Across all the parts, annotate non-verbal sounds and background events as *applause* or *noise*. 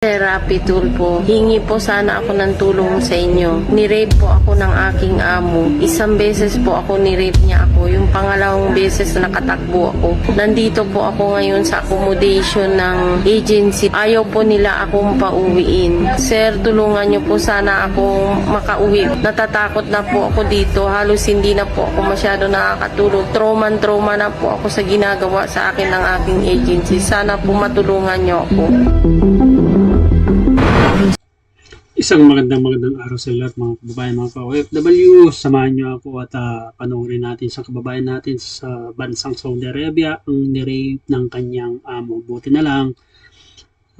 Therapy tool po. Hingi po sana ako ng tulong sa inyo. Nirape po ako ng aking amo. Isang beses po ako nirape niya ako. Yung pangalawang beses na nakatakbo ako. Nandito po ako ngayon sa accommodation ng agency. Ayaw po nila akong pauwiin. Sir, tulungan niyo po sana akong makauwi. Natatakot na po ako dito. Halos hindi na po ako masyado nakakatulog. Trauma-trauma na po ako sa ginagawa sa akin ng aking agency. Sana po matulungan niyo ako. Isang magandang magandang araw sa lahat mga kababayan, mga ka-OFW. Samahan niyo ako at uh, panoorin natin sa kababayan natin sa bansang Saudi Arabia ang nirape ng kanyang amo. Buti na lang,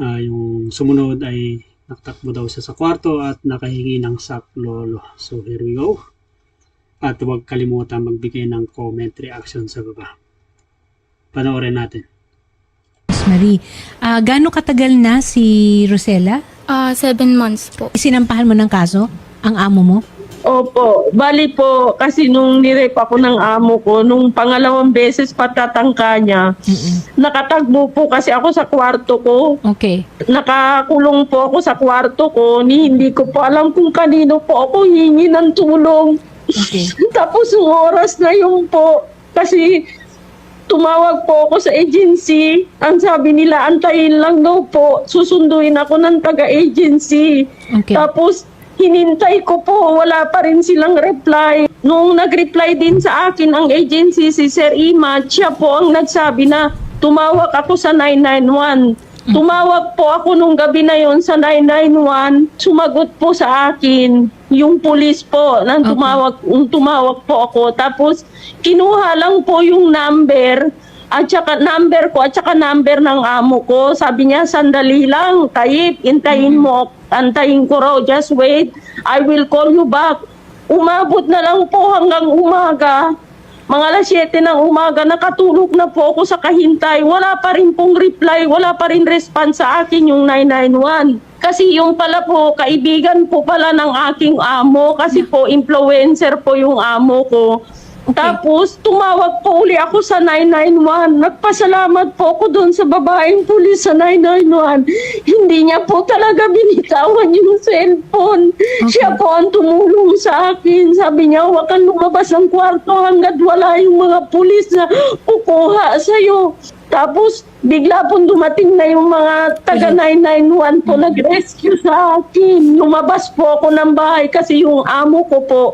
ah, yung sumunod ay nakatakbo daw siya sa kwarto at nakahingi ng saklolo. So here we go. At huwag kalimutan magbigay ng comment reaction sa baba. Panoorin natin. Marie, ah gaano katagal na si Rosella? Ah, seven months po. Sinampahan mo ng kaso ang amo mo? Opo, bali po kasi nung nirape ako ng amo ko, nung pangalawang beses patatangka niya, Mm-mm. nakatagbo po kasi ako sa kwarto ko. Okay. Nakakulong po ako sa kwarto ko, ni hindi ko po alam kung kanino po ako hingi ng tulong. Okay. *laughs* Tapos yung oras na yun po, kasi tumawag po ako sa agency. Ang sabi nila, antayin lang daw po, susunduin ako ng taga-agency. Okay. Tapos, hinintay ko po, wala pa rin silang reply. Nung nag-reply din sa akin ang agency, si Sir Ima, siya po ang nagsabi na tumawag ako sa 991. Tumawag po ako nung gabi na yon sa 991. Sumagot po sa akin yung pulis po nang Okay. tumawag, nung tumawag po ako. Tapos kinuha lang po yung number at saka number ko at saka number ng amo ko. Sabi niya, sandali lang, Tayyip, intayin mo. Antayin ko raw, just wait. I will call you back. Umabot na lang po hanggang umaga. Mga alas 7 ng umaga, nakatulog na po ako sa kahintay. Wala pa rin pong reply, wala pa rin response sa akin yung 991. Kasi yung pala po, kaibigan po pala ng aking amo. Kasi po, influencer po yung amo ko. Tapos, tumawag po uli ako sa 991. Nagpasalamat po ako doon sa babaeng pulis sa 991. Hindi niya po talaga binitawan yung cellphone. Siya po ang tumulong sa akin. Sabi niya, huwag kang lumabas ng kwarto hanggat wala yung mga pulis na kukuha sa'yo. Tapos, bigla pong dumating na yung mga taga 991 po nag-rescue sa akin. Lumabas po ako ng bahay kasi yung amo ko po,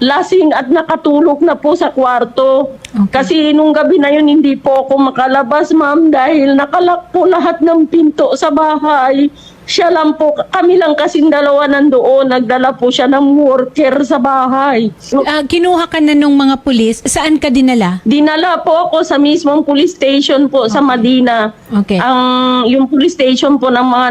lasing at nakatulog na po sa kwarto. Okay. Kasi nung gabi na yun, hindi po ako makalabas, ma'am, dahil nakalak po lahat ng pinto sa bahay. Siya lang po, kami lang kasing dalawa nandoon, nagdala po siya ng worker sa bahay. Ah, kinuha ka na nung mga pulis. Saan ka dinala? Dinala po ako sa mismong police station po sa Madina. Okay. Ang yung police station po ng mga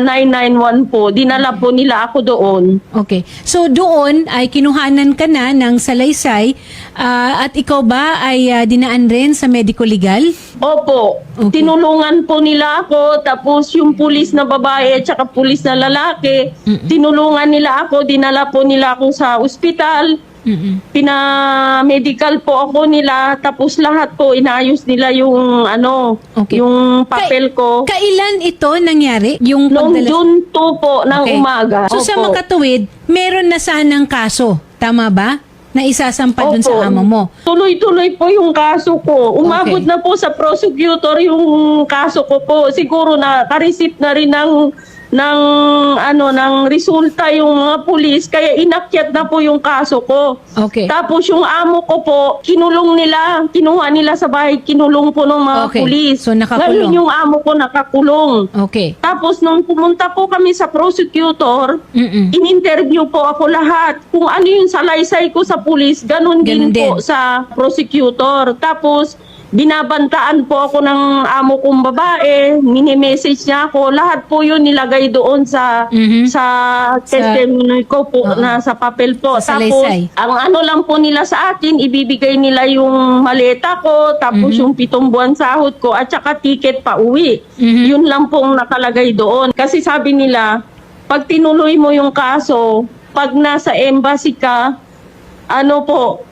991 po, dinala po nila ako doon. Okay. So doon ay kinuhanan ka na ng salaysay ah, at ikaw ba ay ah, dinaan rin sa medico legal? Opo, Okay. tinulungan po nila ako tapos yung pulis na babae at saka pulis na lalaki, Mm-mm. tinulungan nila ako, dinala po nila ako sa ospital, Mm-mm. pina-medical po ako nila tapos lahat po inayos nila yung ano, Okay. yung papel ko. Kailan ito nangyari? Yung Noong pagdala- June 2 po ng Okay. umaga. So sa Opo. makatuwid, meron na sanang kaso. Tama ba? Na isasampa dun sa Opo. amo mo. Tuloy-tuloy po yung kaso ko. Umabot Okay. na po sa prosecutor yung kaso ko po. Siguro na ka-receipt na rin ng ng ano ng resulta yung mga pulis kaya inakyat na po yung kaso ko. Okay. Tapos yung amo ko po, kinulong nila, kinuha nila sa bahay, kinulong po ng mga Okay. pulis. So, nakakulong. Ngayon yung amo ko nakakulong. Okay. Tapos nung pumunta po kami sa prosecutor, Mm-mm. in-interview po ako lahat. Kung ano yung salaysay ko sa pulis, ganun, Ganun din, po din. sa prosecutor. Tapos, binabantaan po ako ng amo kong babae, mini-message niya ako. Lahat po yun nilagay doon sa Mhm. sa testimony ko po Oo. na sa papel po. Sa Tapos, salaysay. ang ano lang po nila sa akin, ibibigay nila yung maleta ko, tapos Mhm. yung pitong buwan sahod ko, at saka ticket pa uwi. Mhm. Yun lang pong nakalagay doon. Kasi sabi nila, pag tinuloy mo yung kaso, pag nasa embassy ka, ano po,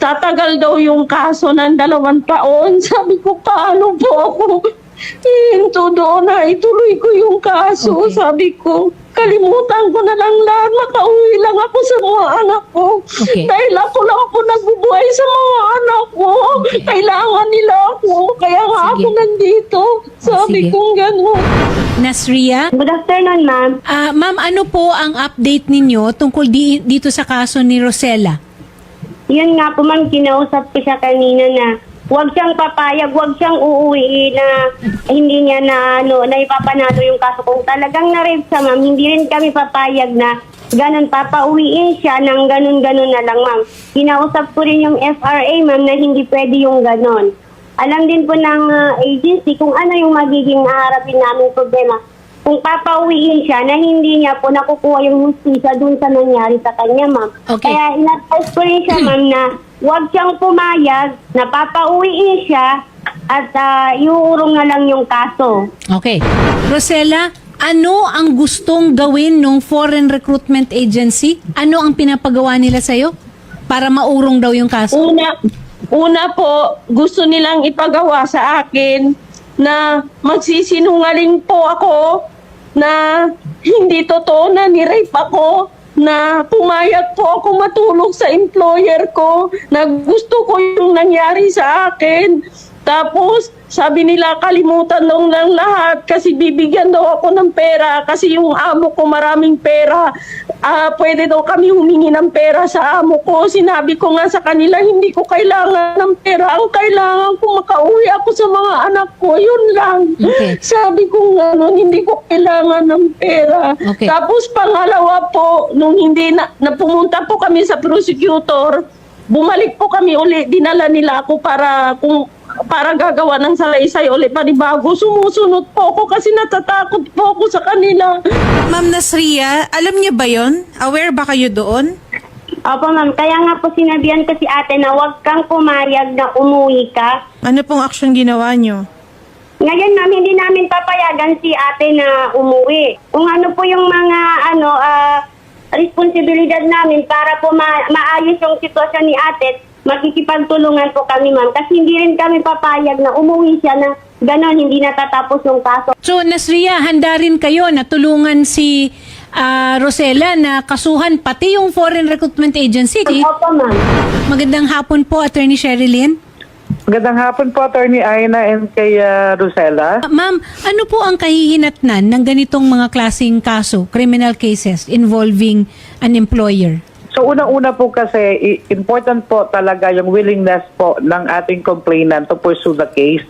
tatagal daw yung kaso ng dalawang taon. *laughs* Sabi ko, paano po ako hinto doon na ituloy ko yung kaso. Okay. Sabi ko, kalimutan ko na lang lahat. Makauwi lang ako sa mga anak ko. Okay. Dahil ako lang ako nagbubuhay sa mga anak ko. Okay. Kailangan nila ako. Kaya nga Sige. ako nandito. Sabi sige. kong gano'n. Nasria? Good afternoon, ma'am. Ah, ma'am, ano po ang update ninyo tungkol di- dito sa kaso ni Rosella? Yun nga po, ma'am, kinausap ko siya kanina na huwag siyang papayag, huwag siyang uuwi na hindi niya na, ano, na ipapanalo yung kaso. Kung talagang na-rape siya, ma'am, hindi rin kami papayag na ganun, papauwiin siya ng ganun-ganun na lang, ma'am. Kinausap ko rin yung FRA, ma'am, na hindi pwede yung ganun. Alam din po ng ah, agency kung ano yung magiging haharapin namin problema. Kung papauwiin siya na hindi niya po nakukuha yung hustisya dun sa nangyari sa kanya, ma'am. Okay. Kaya in-advise ko rin siya, *clears throat* ma'am, na huwag siyang pumayag, na papauwiin siya at uh, iuurong na lang yung kaso. Okay. Rosella, ano ang gustong gawin ng Foreign Recruitment Agency? Ano ang pinapagawa nila sa'yo? Para maurong daw yung kaso? Una, una po, gusto nilang ipagawa sa akin na magsisinungaling po ako na hindi totoo na ni-rape ako na pumayag po ako matulog sa employer ko na gusto ko yung nangyari sa akin. Tapos, sabi nila, kalimutan daw ng lahat kasi bibigyan daw ako ng pera kasi yung amo ko maraming pera. Ah, pwede daw kami humingi ng pera sa amo ko. Sinabi ko nga sa kanila, hindi ko kailangan ng pera. Ang kailangan ko makauwi ako sa mga anak ko. Yun lang. Okay. *laughs* Sabi ko nga nun, hindi ko kailangan ng pera. Okay. Tapos pangalawa po, nung hindi na, na pumunta po kami sa prosecutor, bumalik po kami uli, dinala nila ako para kung para gagawa ng salaysay uli panibago. Sumusunod po ako kasi natatakot po ako sa kanila. Ma'am Nasria, alam niyo ba yon? Aware ba kayo doon? Opo, ma'am. Kaya nga po sinabihan ko si ate na huwag kang pumayag na umuwi ka. Ano pong action ginawa niyo? Ngayon, ma'am, hindi namin papayagan si ate na umuwi. Kung ano po yung mga, ano, ah, responsibilidad namin para po ma- maayos yung sitwasyon ni ate, makikipagtulungan po kami, ma'am. Kasi hindi rin kami papayag na umuwi siya na ganon, hindi natatapos yung kaso. So, Nasria, handa rin kayo na tulungan si ah, Rosella na kasuhan pati yung Foreign Recruitment Agency. Opo, ma'am. Magandang hapon po, Attorney Sherilyn. Magandang hapon po, Attorney Aina and kay uh, Rosella. Ah, Ma'am, ano po ang kahihinatnan ng ganitong mga klaseng kaso, criminal cases involving an employer? So unang-una po kasi, important po talaga yung willingness po ng ating complainant to pursue the case.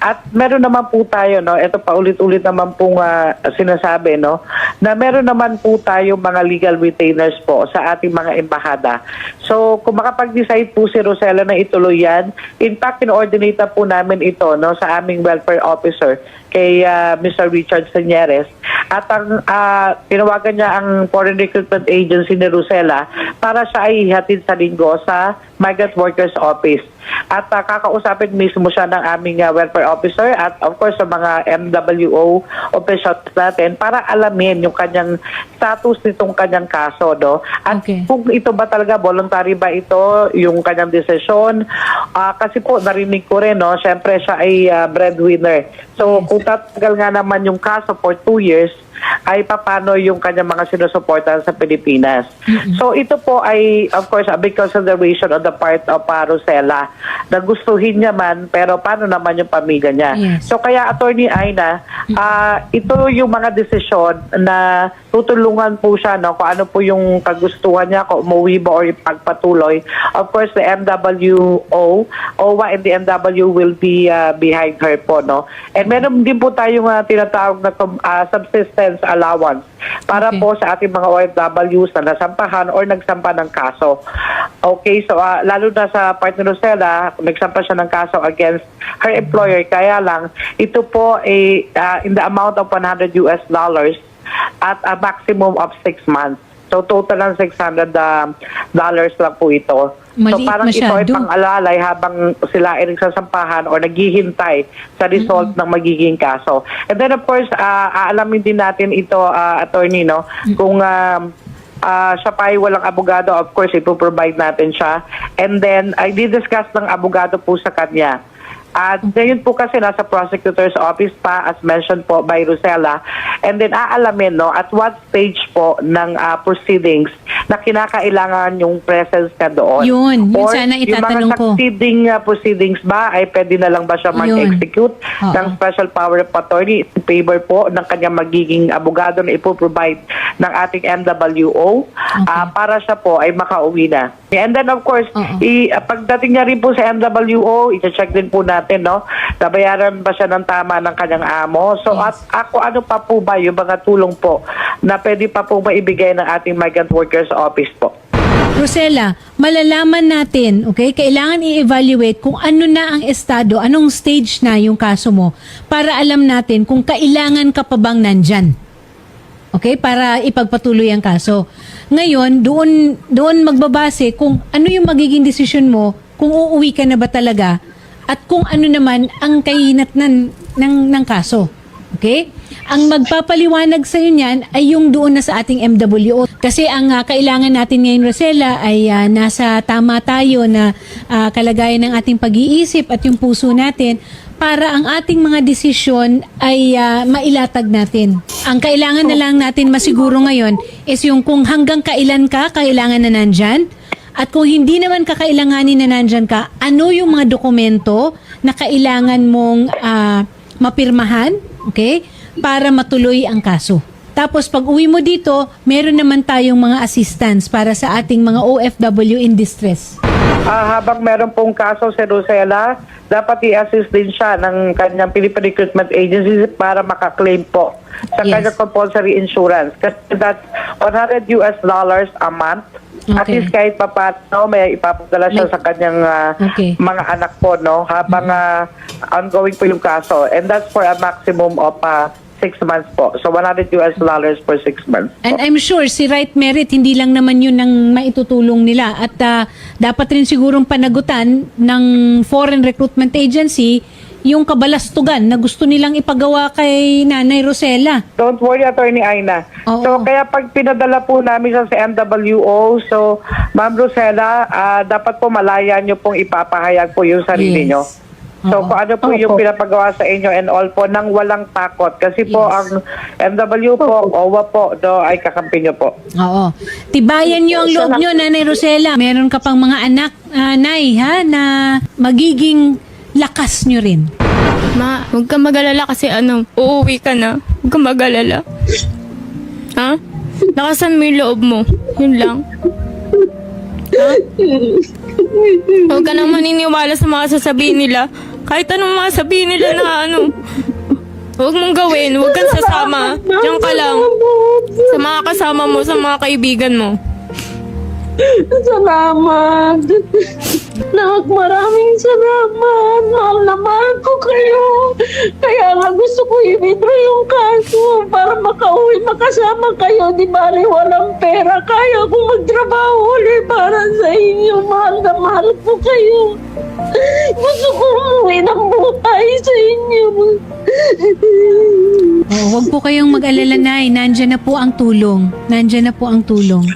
At meron naman po tayo, no, ito pa ulit-ulit naman pong ah, sinasabi, no, na meron naman po tayo mga legal retainers po sa ating mga embahada. So kung makapag-decide po si Rosella na ituloy yan, in fact, in-ordinate na po namin ito no, sa aming welfare officer kay ah, Mr. Richard Senyeres. At ang ah, tinawagan niya ang Foreign Recruitment Agency ni Rosella para siya ay ihatid sa linggo sa Migrant Workers Office. At ah, kakausapin mismo siya ng aming ah, welfare officer at of course sa mga MWO officials natin para alamin yung kanyang status nitong kanyang kaso. No? At Okay. kung ito ba talaga voluntary ba ito yung kanyang desisyon Ah, kasi po narinig ko rin no syempre siya ay ah, breadwinner so kung tatagal nga naman yung kaso for two years ay papano yung kanyang mga sinusuportahan sa Pilipinas. So ito po ay of course a big consideration on the part of uh, Rosella na gustuhin niya man pero paano naman yung pamilya niya. Yes. So kaya Attorney Aina, ah, ito yung mga desisyon na tutulungan po siya no kung ano po yung kagustuhan niya kung umuwi ba or ipagpatuloy. Of course the MWO, OWA and the MW will be ah, behind her po no. And meron din po tayong ah, tinatawag na ah, subsistence allowance para Okay. po sa ating mga OFWs na nasampahan or nagsampa ng kaso. Okay, so ah, lalo na sa part ni Rosella, nagsampa siya ng kaso against her employer. Kaya lang, ito po ay ah, in the amount of 100 US dollars at a maximum of 6 months. So total ng 600 um, dollars lang po ito. so Maliit parang ito ay masyado. pang-alalay habang sila ay nagsasampahan or naghihintay sa result ng magiging kaso. And then of course, ah, aalamin din natin ito, ah, attorney, no? Kung um, ah, siya pa ay walang abogado, of course, ipoprovide natin siya. And then, I did discuss ng abogado po sa kanya. At ngayon po kasi nasa prosecutor's office pa as mentioned po by Rosella. And then aalamin no at what stage po ng ah, proceedings na kinakailangan yung presence ka doon. Yun, yun Or sana itatanong yung mga ko. succeeding ah, proceedings ba ay pwede na lang ba siya mag-execute ng special power of attorney in favor po ng kanyang magiging abogado na ipoprovide ng ating MWO ah, para siya po ay makauwi na. And then of course, i, pagdating niya rin po sa MWO, i-check din po natin, no? Nabayaran ba siya ng tama ng kanyang amo? So at ako, ano pa po ba yung mga tulong po na pwede pa po maibigay ng ating migrant workers office po? Rosella, malalaman natin, okay, kailangan i-evaluate kung ano na ang estado, anong stage na yung kaso mo para alam natin kung kailangan ka pa bang nandyan. Okay, para ipagpatuloy ang kaso. Ngayon, doon doon magbabase kung ano yung magiging desisyon mo, kung uuwi ka na ba talaga at kung ano naman ang kahinatnan ng ng kaso. Okay? Ang magpapaliwanag sa iyo niyan ay yung doon na sa ating MWO. Kasi ang ah, kailangan natin ngayon, Rosella, ay ah, nasa tama tayo na ah, kalagayan ng ating pag-iisip at yung puso natin para ang ating mga desisyon ay ah, mailatag natin. Ang kailangan na lang natin masiguro ngayon is yung kung hanggang kailan ka kailangan na nandyan at kung hindi naman kakailanganin na nandyan ka, ano yung mga dokumento na kailangan mong ah, mapirmahan, okay? Para matuloy ang kaso. Tapos pag uwi mo dito, meron naman tayong mga assistance para sa ating mga OFW in distress. Ah, habang meron pong kaso si Rosella, dapat i-assist din siya ng kanyang Philippine Recruitment Agency para makaklaim po sa Yes. kanyang compulsory insurance. Kasi that's 100 US dollars a month. At Okay. least kahit pa paano, may ipapadala siya Like- sa kanyang ah, Okay. mga anak po, no? Habang ah, ongoing po yung kaso. And that's for a maximum of ah, six months po. So 100 US dollars for six months. And I'm sure si Right Merit, hindi lang naman yun ang maitutulong nila. At ah, dapat rin sigurong panagutan ng Foreign Recruitment Agency yung kabalastugan na gusto nilang ipagawa kay Nanay Rosella. Don't worry, Attorney Aina. Oo. So, kaya pag pinadala po namin sa MWO, so, Ma'am Rosella, ah, dapat po malaya nyo pong ipapahayag po yung Yes. sarili nyo. So, Oo. kung ano po yung pinapagawa sa inyo and all po, nang walang takot. Kasi po, Yes. ang MW po, OWA po, do, ay kakampi nyo po. Oo. Tibayan nyo ang loob nyo, Nanay Rosella. Meron ka pang mga anak, ah, Nay, ha, na magiging lakas nyo rin. Ma, huwag ka mag-alala kasi ano, uuwi ka na. Huwag ka mag-alala. Ha? Lakasan mo yung loob mo. Yun lang. Ha? Huwag ka nang maniniwala sa mga sasabihin nila. Kahit anong mga sabihin nila na ano. Huwag mong gawin. Huwag kang sasama. Diyan ka lang. Sa mga kasama mo, sa mga kaibigan mo. Salamat. Nak, maraming salamat. Mahal na mahal ko kayo. Kaya nga gusto ko i-withdraw yung kaso para makauwi, makasama kayo. Di bali walang pera. Kaya ko magtrabaho ulit para sa inyo. Mahal na mahal ko kayo. Gusto ko umuwi ng buhay sa inyo. Oo, huwag po kayong mag-alala, Nay. Nandyan na po ang tulong. Nandyan na po ang tulong.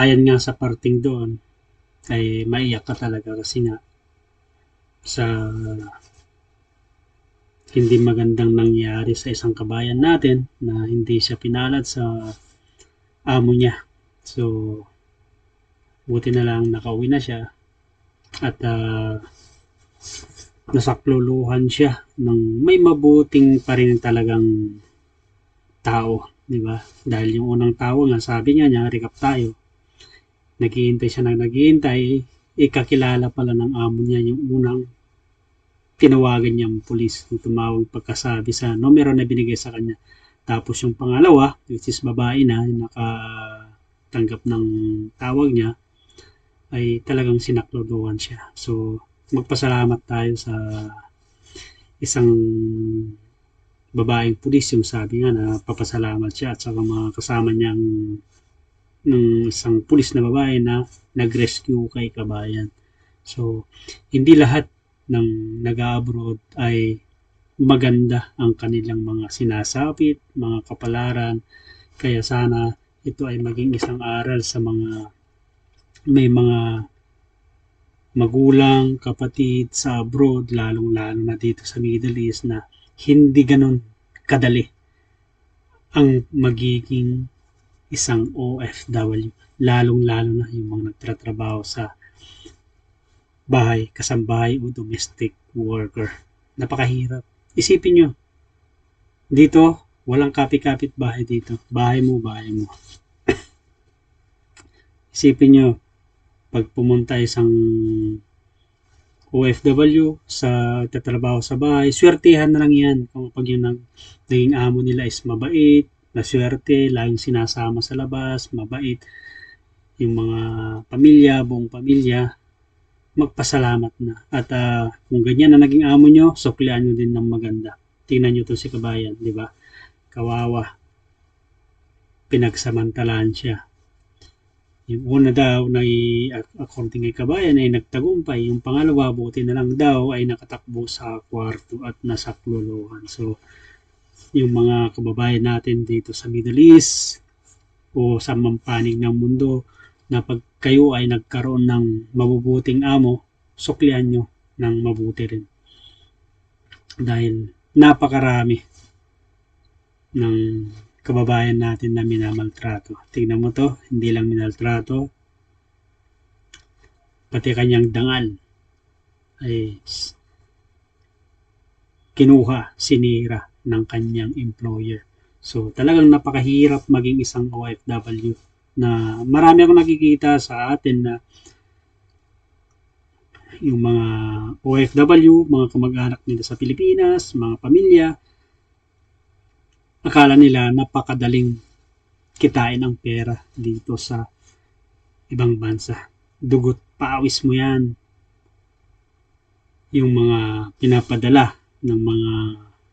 Ayan nga sa parting doon ay maiyak ka talaga kasi nga sa hindi magandang nangyari sa isang kabayan natin na hindi siya pinalad sa amo niya. So, buti na lang nakauwi na siya at ah, nasakluluhan siya ng may mabuting pa rin talagang tao, di ba? Dahil yung unang tao nga, sabi nga niya, recap tayo, naghihintay siya na naghihintay, ikakilala pala ng amo niya yung unang tinawagan niyang pulis nung tumawag pagkasabi sa numero na binigay sa kanya. Tapos yung pangalawa, which is babae na, nakatanggap ng tawag niya, ay talagang sinaklodohan siya. So, magpasalamat tayo sa isang babaeng pulis yung sabi nga na papasalamat siya at saka mga kasama niyang ng isang pulis na babae na nag-rescue kay kabayan. So, hindi lahat ng nag-abroad ay maganda ang kanilang mga sinasapit, mga kapalaran. Kaya sana ito ay maging isang aral sa mga may mga magulang, kapatid sa abroad, lalong-lalo na dito sa Middle East na hindi ganun kadali ang magiging isang OFW, lalong-lalo na yung mga nagtatrabaho sa bahay, kasambahay o domestic worker. Napakahirap. Isipin nyo, dito, walang kapit-kapit bahay dito. Bahay mo, bahay mo. *coughs* Isipin nyo, pag pumunta isang OFW sa tatrabaho sa bahay, swertihan na lang yan. Kung pag yung nag, naging amo nila is mabait, maswerte, laging sinasama sa labas, mabait, yung mga pamilya, buong pamilya, magpasalamat na. At ah, kung ganyan na naging amo nyo, suklian nyo din ng maganda. Tingnan nyo to si kabayan, di ba? Kawawa. Pinagsamantalaan siya. Yung una daw na according kay kabayan ay nagtagumpay. Yung pangalawa, buti na lang daw ay nakatakbo sa kwarto at nasa kluluhan. So, yung mga kababayan natin dito sa Middle East o sa mampanig ng mundo na pag kayo ay nagkaroon ng mabubuting amo, suklian nyo ng mabuti rin. Dahil napakarami ng kababayan natin na minamaltrato. Tingnan mo to, hindi lang minaltrato, pati kanyang dangal ay kinuha, sinira ng kanyang employer. So talagang napakahirap maging isang OFW na marami akong nakikita sa atin na yung mga OFW, mga kamag-anak nila sa Pilipinas, mga pamilya, akala nila napakadaling kitain ang pera dito sa ibang bansa. Dugot, pawis mo yan. yung mga pinapadala ng mga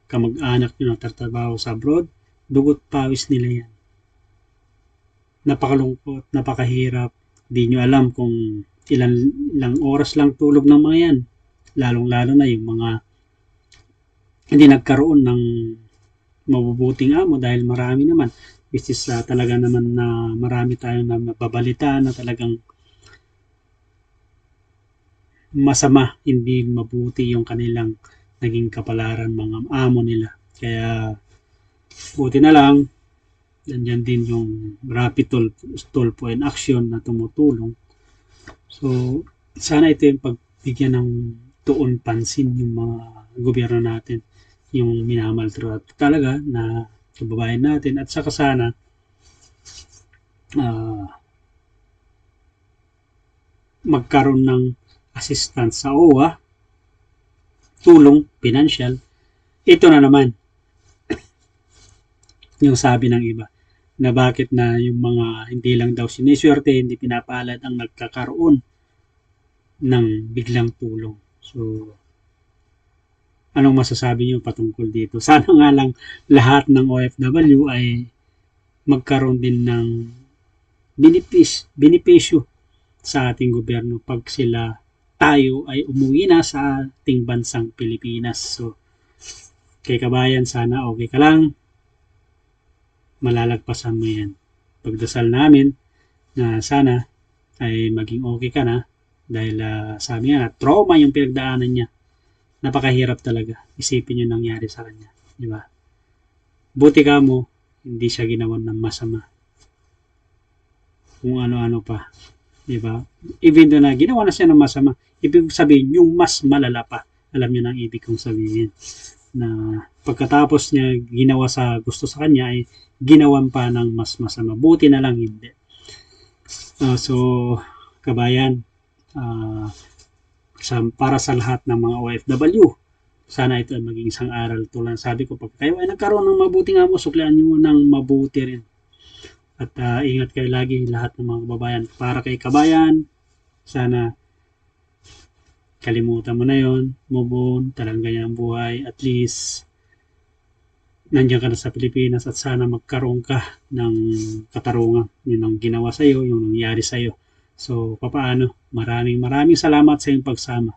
kamag-anak nyo na tatrabaho sa abroad, dugot pawis nila yan. Napakalungkot, napakahirap. Di nyo alam kung ilan ilang oras lang tulog ng mga yan. Lalong-lalo na yung mga hindi nagkaroon ng mabubuting amo dahil marami naman. Which is ah, talaga naman na marami tayong na nababalita na talagang masama, hindi mabuti yung kanilang naging kapalaran mga amo nila. Kaya buti na lang, nandyan din yung rapid tool, tulpo and action na tumutulong. So, sana ito yung pagbigyan ng tuon pansin yung mga gobyerno natin, yung minamaltrato talaga na kababayan natin at saka sana ah, magkaroon ng assistance sa OWA, tulong, financial, ito na naman *clears throat* yung sabi ng iba na bakit na yung mga hindi lang daw siniswerte, hindi pinapalad ang nagkakaroon ng biglang tulong. So, anong masasabi niyo patungkol dito? Sana nga lang lahat ng OFW ay magkaroon din ng benefis, benepisyo sa ating gobyerno pag sila tayo ay umuwi na sa ating bansang Pilipinas. So, kay kabayan, sana okay ka lang. Malalagpasan mo yan. Pagdasal namin na sana ay maging okay ka na dahil ah, sabi nga, trauma yung pinagdaanan niya. Napakahirap talaga. Isipin yung nangyari sa kanya. Di ba? Buti ka mo, hindi siya ginawan ng masama. Kung ano-ano pa. Di ba? Even though na ginawa na siya ng masama, ibig sabihin, yung mas malala pa. Alam niyo na ibig kong sabihin. Na pagkatapos niya ginawa sa gusto sa kanya ay ginawan pa ng mas masama. Buti na lang hindi. Ah, so, kabayan, ah, sa, para sa lahat ng mga OFW, sana ito ay maging isang aral tulad sabi ko pag kayo ay nagkaroon ng mabuting amo suklian niyo ng mabuti rin at ah, ingat kayo lagi lahat ng mga kababayan para kay kabayan sana kalimutan mo na yon move on talagang ganyan ang buhay at least nandiyan ka na sa Pilipinas at sana magkaroon ka ng katarungan yun ang ginawa sa iyo yung nangyari sa iyo so papaano maraming maraming salamat sa iyong pagsama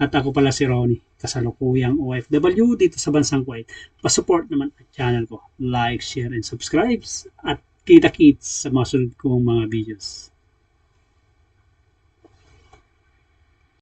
at ako pala si Ronnie, kasalukuyang OFW dito sa Bansang Kuwait. Pa-support naman ang channel ko. Like, share, and subscribe. At kita-kits sa mga sunod kong mga videos.